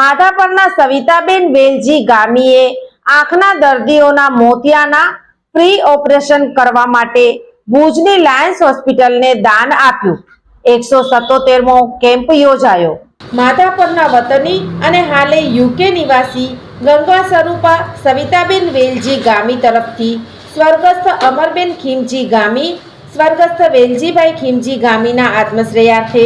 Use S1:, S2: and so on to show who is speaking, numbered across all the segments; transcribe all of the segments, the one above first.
S1: માધાપરના સવિતાબેન વેલજી ગામીએ આંખના દર્દીઓના મોતિયાના ફ્રી ઓપરેશન કરવા માટે ભુજની લાયન્સ હોસ્પિટલને દાન આપ્યું. એકસો સત્તોતેરમો કેમ્પ યોજાયો. માધાપરના વતની અને હાલે યુકે નિવાસી ગંગા સ્વરૂપા સવિતાબેન વેલજી ગામી તરફથી સ્વર્ગસ્થ અમરબેન ખીમજી ગામી, સ્વર્ગસ્થ વેલજીભાઈ ખીમજી ગામીના આત્મશ્રેયાર્થે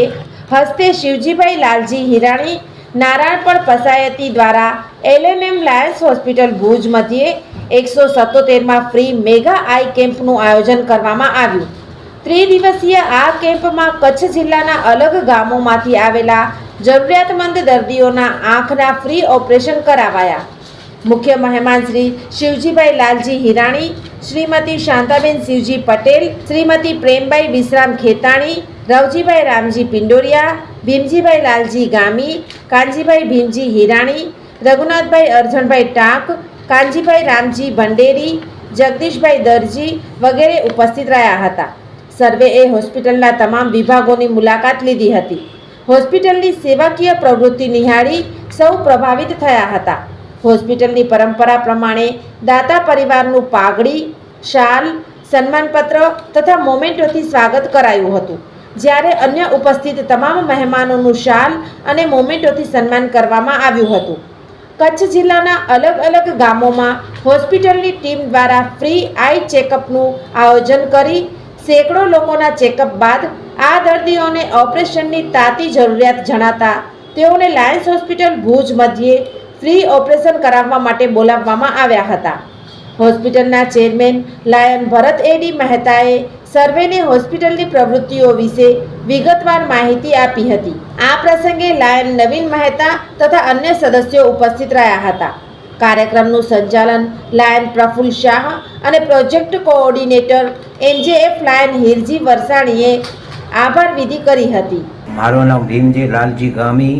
S1: હસ્તે શિવજીભાઈ લાલજી હિરાણી નારાયણપણ પસાયતી દ્વારા એલએનએમ લાયન્સ હોસ્પિટલ ભુજ મધ્યે એકસો સત્તોતેરમાં ફ્રી મેગા આઈ કેમ્પનું આયોજન કરવામાં આવ્યું. ત્રિદિવસીય આ કેમ્પમાં કચ્છ જિલ્લાના અલગ ગામોમાંથી આવેલા જરૂરિયાતમંદ દર્દીઓના આંખના ફ્રી ઓપરેશન કરાવાયા. મુખ્ય મહેમાન શ્રી શિવજીભાઈ લાલજી હિરાણી, શ્રીમતી શાંતાબેન શિવજી પટેલ, શ્રીમતી પ્રેમભાઈ વિશ્રામ ખેતાણી, રવજીભાઈ રામજી પિંડોરિયા, ભીમજીભાઈ લાલજી ગામી, કાનજીભાઈ ભીમજી હિરાણી, રઘુનાથભાઈ અરજણભાઈ ટાંક, કાનજીભાઈ રામજી ભંડેરી, જગદીશભાઈ દરજી વગેરે ઉપસ્થિત રહ્યા હતા. સર્વેએ હોસ્પિટલના તમામ વિભાગોની મુલાકાત લીધી હતી. હોસ્પિટલની સેવાકીય પ્રવૃત્તિ નિહાળી સૌ પ્રભાવિત થયા હતા. હોસ્પિટલની પરંપરા પ્રમાણે દાતા પરિવારનું પાઘડી, શાલ, સન્માનપત્ર તથા મોમેન્ટોથી સ્વાગત કરાયું હતું. જ્યારે અન્ય ઉપસ્થિત તમામ મહેમાનોનું શાલ અને મોમેન્ટોથી સન્માન કરવામાં આવ્યું હતું. કચ્છ જિલ્લાના અલગ અલગ ગામોમાં હોસ્પિટલની ટીમ દ્વારા ફ્રી આઈ ચેકઅપનું આયોજન કરી સેંકડો લોકોના ચેકઅપ બાદ આ દર્દીઓને ઓપરેશનની તાતી જરૂરિયાત જણાતા તેઓને લાયન્સ હોસ્પિટલ ભુજ મધ્યે ફ્રી ઓપરેશન કરાવવા માટે બોલાવવામાં આવ્યા હતા. હોસ્પિટલના ચેરમેન લાયન ભરત એડી મહેતાએ સર્વેને હોસ્પિટલની પ્રવૃત્તિઓ વિશે વિગતવાર માહિતી આપી હતી. આ પ્રસંગે લાયન નવીન મહેતા તથા અન્ય સદસ્યો ઉપસ્થિત રહ્યા હતા. કાર્યક્રમનું સંચાલન લાયન પ્રફુલ્લ શાહ અને project coordinator NJF lion Hirji વરસાણીએ આભાર વિધિ કરી હતી.
S2: મારું નામ ભીમજી લાલજી ગામી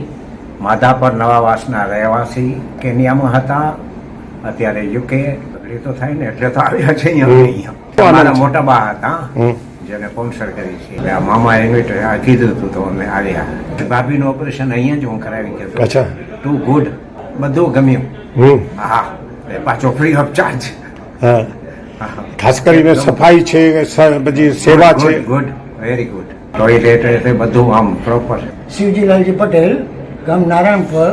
S2: માધાપર નવાવાસના રહેવાસી કેન્યામાં હતા. અત્યારે યુકે બદલી તો થાય ને એટલે તો આવ્યા છે અહીંયા. અહીંયા મોટા બા હતા જેને સ્પોન્સર કરી છે. એટલે મામા ઇન્વિટ કીધું હતું તો અમે આવ્યા. ભાભીનું ઓપરેશન અહીંયા જ હું કરાવી ગયો
S3: અચ્છા.
S2: ટુ ગુડ બધું ગમ્યું. હા એ પાછો ફ્રી ઓફ ચાર્જ
S3: હા. ખાસ કરીને સફાઈ છે બધી સેવા છે.
S2: ગુડ વેરી ગુડ ટોયલેટ એટલે બધું આમ પ્રોપર
S4: શિવજીલાલજી પટેલ ગામ નારાયણપુર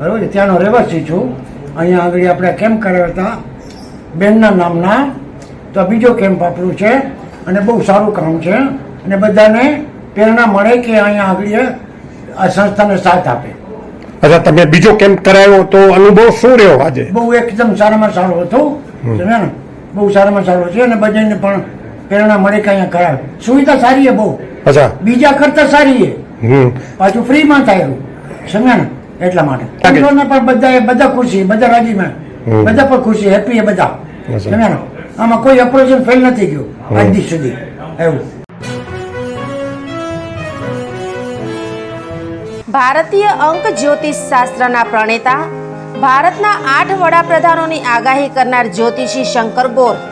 S4: બરાબર છે? ત્યાંનો રહેવાસી છું. અહીંયા આગળ આપણે કેમ્પ કરાવ્યા હતા. બેનના નામના. તો બીજો કેમ્પ આપણું છે અને બહુ સારું કામ છે. અને બધાને પ્રેરણા મળે કે અહીંયા આગળ આ સંસ્થાને સાથ આપે.
S3: અચ્છા તમે બીજો કેમ્પ કરાયો તો અનુભવ શું રહ્યો આજે?
S4: બહુ એકદમ સારામાં સારો હતો. સમજ્યા ને બહુ સારામાં સારો છે અને બધાને પણ પ્રેરણા મળે કે અહીંયા કરાવે. સુવિધા સારી છે બહુ.
S3: અચ્છા.
S4: બીજા કરતા સારી છે.
S3: હમ.
S4: પાછું ફ્રીમાં થાય સમજ્યા ને? એટલા માટે.
S3: લાગે.
S4: પણ બધા બધા ખુશી બધા રાજીમાં. બધા પણ ખુશી હેપી એ બધા. સમજ્યા ને? આમાં કોઈ ઓપરેશન ફેલ નથી ગયું આજ સુધી. એવું.
S1: ભારતીય અંક જ્યોતિષ શાસ્ત્રના પ્રણેતા ભારતના આઠ વડાપ્રધાનોની આગાહી કરનાર જ્યોતિષી શંકર ગોર.